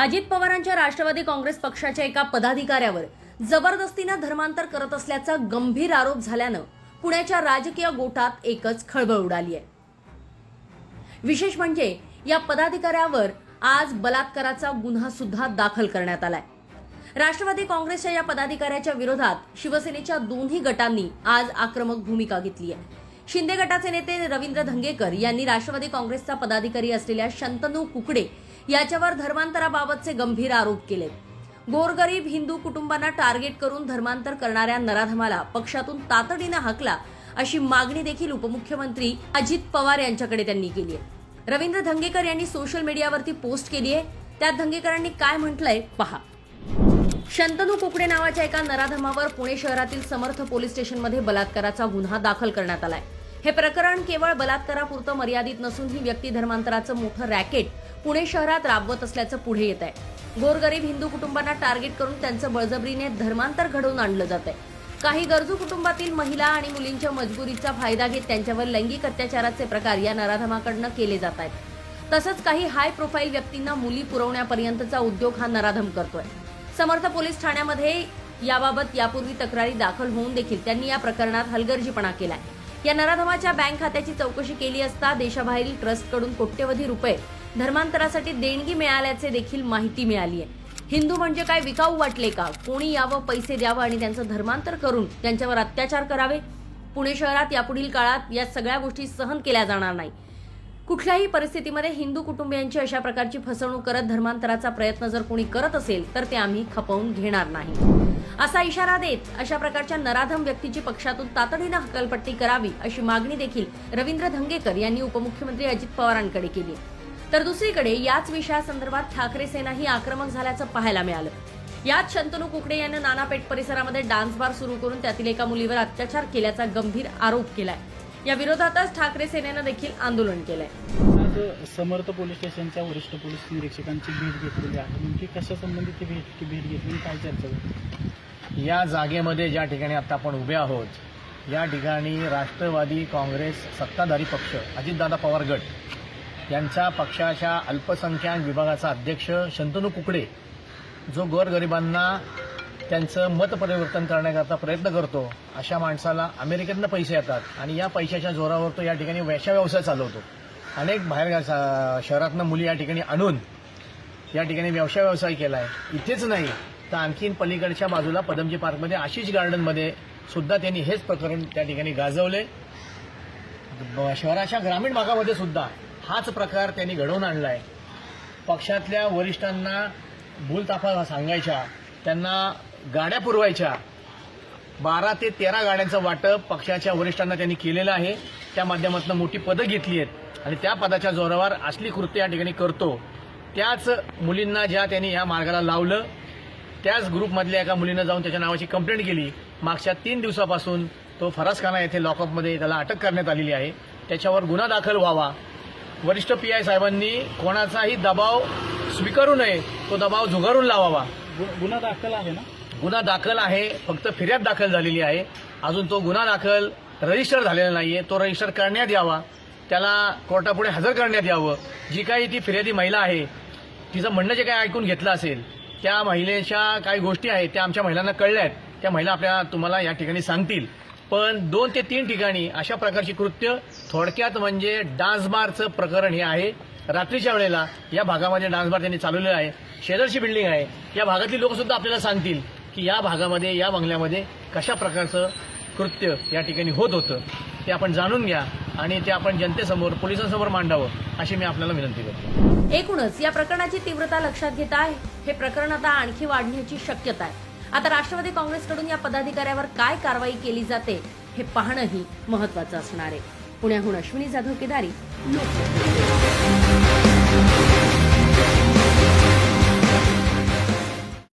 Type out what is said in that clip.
अजित पवारांच्या राष्ट्रवादी काँग्रेस पक्षाच्या एका पदाधिकाऱ्यावर जबरदस्तीनं धर्मांतर करत असल्याचा गंभीर आरोप झाल्यानं पुण्याच्या राजकीय गोटात एकच खळबळ उडाली आहे. विशेष म्हणजे या पदाधिकाऱ्यावर आज बलात्काराचा गुन्हा सुद्धा दाखल करण्यात आलाय. राष्ट्रवादी काँग्रेसच्या या पदाधिकाऱ्याच्या विरोधात शिवसेनेच्या दोन्ही गटांनी आज आक्रमक भूमिका घेतली आहे. शिंदे गटाचे नेते रवींद्र धंगेकर यांनी राष्ट्रवादी काँग्रेसचा पदाधिकारी असलेल्या शंतनू कुकडे याच्यावर धर्मांतराबाबतचे गंभीर आरोप केले गोरगरीब हिंदू कुटुंबांना टार्गेट करून धर्मांतर करणाऱ्या नराधमाला पक्षातून तातडीनं हाकला अशी मागणी देखील उपमुख्यमंत्री अजित पवार यांच्याकडे त्यांनी केली आहे. रवींद्र धंगेकर यांनी सोशल मीडियावरती पोस्ट केली आहे. त्यात धंगेकरांनी काय म्हटलंय पहा. शंतनू कुकडे नावाच्या एका नराधमावर पुणे शहरातील समर्थ पोलीस स्टेशनमध्ये बलात्काराचा गुन्हा दाखल करण्यात आलाय. हे प्रकरण केवळ बलात्कारापुरतं मर्यादित नसून ही व्यक्ती धर्मांतराचं मोठं रॅकेट पुणे शहरात राबवत असल्याचं पुढे येत आहे. गोरगरीब हिंदू कुटुंबांना टार्गेट करून त्यांचं बळजबरीने धर्मांतर घडवून आणलं जात आहे. काही गरजू कुटुंबातील महिला आणि मुलींच्या मजबुरीचा फायदा घेत त्यांच्यावर लैंगिक अत्याचाराचे प्रकार या नराधमाकडनं केले जात आहेत. तसंच काही हाय प्रोफाईल व्यक्तींना मुली पुरवण्यापर्यंतचा उद्योग हा नराधम करतोय. समर्थ पोलीस ठाण्यामध्ये याबाबत यापूर्वी तक्रारी दाखल होऊन देखील त्यांनी या प्रकरणात हलगर्जीपणा केलाय. या नराधमाच्या बँक खात्याची चौकशी केली असता देशाबाहेरील ट्रस्टकडून कोट्यवधी रुपये धर्मांतरासाठी देणगी मिळाल्याचे देखील माहिती मिळाली आहे. हिंदू म्हणजे काय विकाऊ वाटले का? कोणी यावं पैसे द्यावं आणि त्यांचं धर्मांतर करून त्यांच्यावर अत्याचार करावे? पुणे शहरात यापुढील काळात या सगळ्या गोष्टी सहन केल्या जाणार नाही कुठल्याही परिस्थितीमध्ये हिंदू कुटुंबियांची अशा प्रकारची फसवणूक करत धर्मांतराचा प्रयत्न जर कोणी करत असेल तर ते आम्ही खपवून घेणार नाही. असा इशारा देत अशा प्रकारच्या नराधम व्यक्तीची पक्षातून तातडीनं हकलपट्टी करावी अशी मागणी देखील रवींद्र धंगेकर यांनी उपमुख्यमंत्री अजित पवारांकडे केली. तर दुसरीकडे याच विषयासंदर्भात ठाकरे सेनाही आक्रमक झाल्याचं पाहायला मिळालं. यात शंतनू कुकडे यानं नानापेठ परिसरामध्ये डान्स बार सुरू करून त्यातील एका मुलीवर अत्याचार केल्याचा गंभीर आरोप केलाय. या विरोधातच ठाकरे सेनेनं देखील आंदोलन केलंय. आज समर्थ पोलीस स्टेशनच्या वरिष्ठ पोलीस निरीक्षकांची भेट घेतलेली आहे. नेमकी कशा संबंधित ती भेट ती भेट घेतली आणि काय चर्चा झाली? या जागेमध्ये ज्या ठिकाणी आता आपण उभे आहोत या ठिकाणी राष्ट्रवादी काँग्रेस सत्ताधारी पक्ष अजितदादा पवार गट यांच्या पक्षाच्या अल्पसंख्याक विभागाचा अध्यक्ष शंतनू कुकडे जो गोरगरिबांना त्यांचं मत परिवर्तन करण्याकरता प्रयत्न करतो अशा माणसाला अमेरिकेतनं पैसे येतात आणि या पैशाच्या जोरावर तो या ठिकाणी वेश्या व्यवसाय चालवतो. अनेक बाहेर शहरातनं मुली या ठिकाणी आणून या ठिकाणी व्यवसाय व्यवसाय केला आहे इथेच नाही तर आणखीन पलीकडच्या बाजूला पदमजी पार्कमध्ये आशिष गार्डनमध्ये सुद्धा त्यांनी हेच प्रकरण त्या ठिकाणी गाजवले. ब- शहराच्या ग्रामीण भागामध्ये सुद्धा हाच प्रकार त्यांनी घडवून आणला आहे पक्षातल्या वरिष्ठांना भूलताफा सांगायच्या त्यांना गाड्या पुरवायच्या. बारा ते तेरा गाड्यांचं वाटप पक्षाच्या वरिष्ठांना त्यांनी केलेलं आहे. त्या माध्यमातून मोठी पदं घेतली आहेत. आणि त्या पदाच्या जोरावर असली कृत्य या ठिकाणी करतो. त्याच मुलींना ज्या त्यांनी या मार्गाला लावलं त्याच ग्रुपमधल्या एका मुलीनं जाऊन त्याच्या नावाची कंप्लेंट केली. मागच्या तीन दिवसापासून तो फरासखाना येथे लॉकअपमध्ये त्याला अटक करण्यात आलेली आहे. त्याच्यावर गुन्हा दाखल व्हावा. वरिष्ठ पी आय साहेबांनी कोणाचाही दबाव स्वीकारू नये तो दबाव झुगारून लावावा. गु- गुन्हा दाखल आहे ना? गुन्हा दाखल आहे फक्त फिर्याद दाखल झालेली आहे. अजून तो गुन्हा दाखल रजिस्टर झालेला नाही आहे तो रजिस्टर करण्यात यावा. त्याला कोर्टापुढे हजर करण्यात यावं. जी काही ती फिर्यादी महिला आहे तिचं म्हणणं जे काही ऐकून घेतलं असेल त्या महिलेच्या काही गोष्टी आहेत त्या आमच्या महिलांना कळल्या आहेत. त्या महिला आपल्या तुम्हाला या ठिकाणी सांगतील. पण दोन ते तीन ठिकाणी अशा प्रकारची कृत्य थोडक्यात म्हणजे डान्सबारचं प्रकरण हे आहे. रात्रीच्या वेळेला या भागामध्ये डान्स बार त्यांनी चालवलेला आहे. शेजारची बिल्डिंग आहे. या भागातली लोकसुद्धा आपल्याला सांगतील. की या भागामध्ये या बंगल्यामध्ये कशा प्रकारचं कृत्य या ठिकाणी होत होतं ते आपण जाणून घ्या आणि ते आपण जनतेसमोर पोलिसांसमोर मांडावं अशी मी आपल्याला विनंती करतो. एकूणच या प्रकरणाची तीव्रता लक्षात घेता हे प्रकरण आता आणखी वाढण्याची शक्यता आहे. आता राष्ट्रवादी काँग्रेसकडून या पदाधिकाऱ्यावर काय कारवाई केली जाते हे पाहणंही महत्वाचं असणार आहे. पुण्याहून अश्विनी जाधव केदारी लोकसभा.